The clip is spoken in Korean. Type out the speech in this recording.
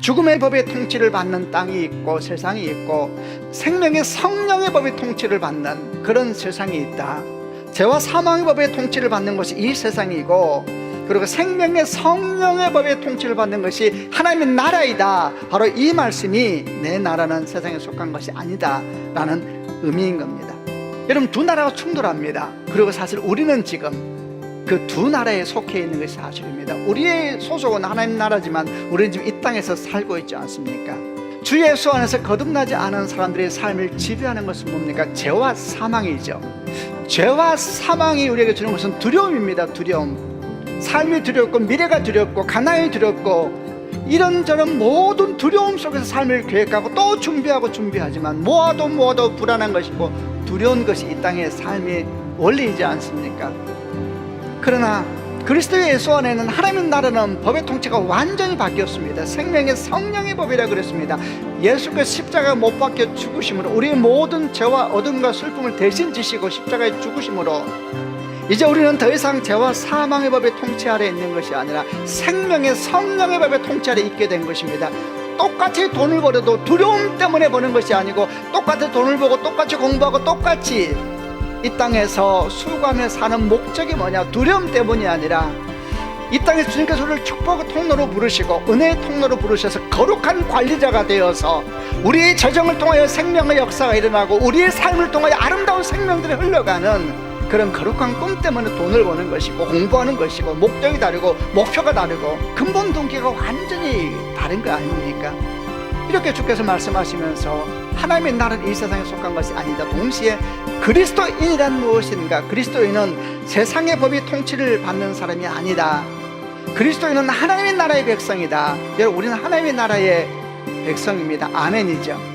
죽음의 법의 통치를 받는 땅이 있고 세상이 있고 생명의 성령의 법의 통치를 받는 그런 세상이 있다. 죄와 사망의 법의 통치를 받는 것이 이 세상이고 그리고 생명의 성령의 법의 통치를 받는 것이 하나님의 나라이다. 바로 이 말씀이 내 나라는 세상에 속한 것이 아니다라는 의미인 겁니다. 여러분 두 나라가 충돌합니다. 그리고 사실 우리는 지금 그 두 나라에 속해 있는 것이 사실입니다. 우리의 소속은 하나님 나라지만 우리는 지금 이 땅에서 살고 있지 않습니까? 주 예수 안에서 거듭나지 않은 사람들의 삶을 지배하는 것은 뭡니까? 죄와 사망이죠. 죄와 사망이 우리에게 주는 것은 두려움입니다. 두려움. 삶이 두렵고 미래가 두렵고 가난이 두렵고 이런저런 모든 두려움 속에서 삶을 계획하고 또 준비하고 준비하지만 모아도 모아도 불안한 것이고 두려운 것이 이 땅의 삶의 원리이지 않습니까? 그러나 그리스도 예수 안에는 하나님의 나라는 법의 통치가 완전히 바뀌었습니다. 생명의 성령의 법이라 그랬습니다. 예수께서 십자가 못 박혀 죽으심으로 우리의 모든 죄와 어둠과 슬픔을 대신 지시고 십자가에 죽으심으로 이제 우리는 더 이상 죄와 사망의 법의 통치 아래 있는 것이 아니라 생명의 성령의 법의 통치 아래 있게 된 것입니다. 똑같이 돈을 벌어도 두려움 때문에 버는 것이 아니고 똑같이 돈을 벌고 똑같이 공부하고 똑같이 이 땅에서 수고하며 사는 목적이 뭐냐 두려움 때문이 아니라 이 땅에 주님께서 우리를 축복의 통로로 부르시고 은혜의 통로로 부르셔서 거룩한 관리자가 되어서 우리의 재정을 통하여 생명의 역사가 일어나고 우리의 삶을 통하여 아름다운 생명들이 흘러가는 그런 거룩한 꿈 때문에 돈을 버는 것이고 공부하는 것이고 목적이 다르고 목표가 다르고 근본 동기가 완전히 다른 거 아닙니까? 이렇게 주께서 말씀하시면서 하나님의 나라는 이 세상에 속한 것이 아니다. 동시에 그리스도인이란 무엇인가? 그리스도인은 세상의 법이 통치를 받는 사람이 아니다. 그리스도인은 하나님의 나라의 백성이다. 여러분, 우리는 하나님의 나라의 백성입니다. 아멘이죠.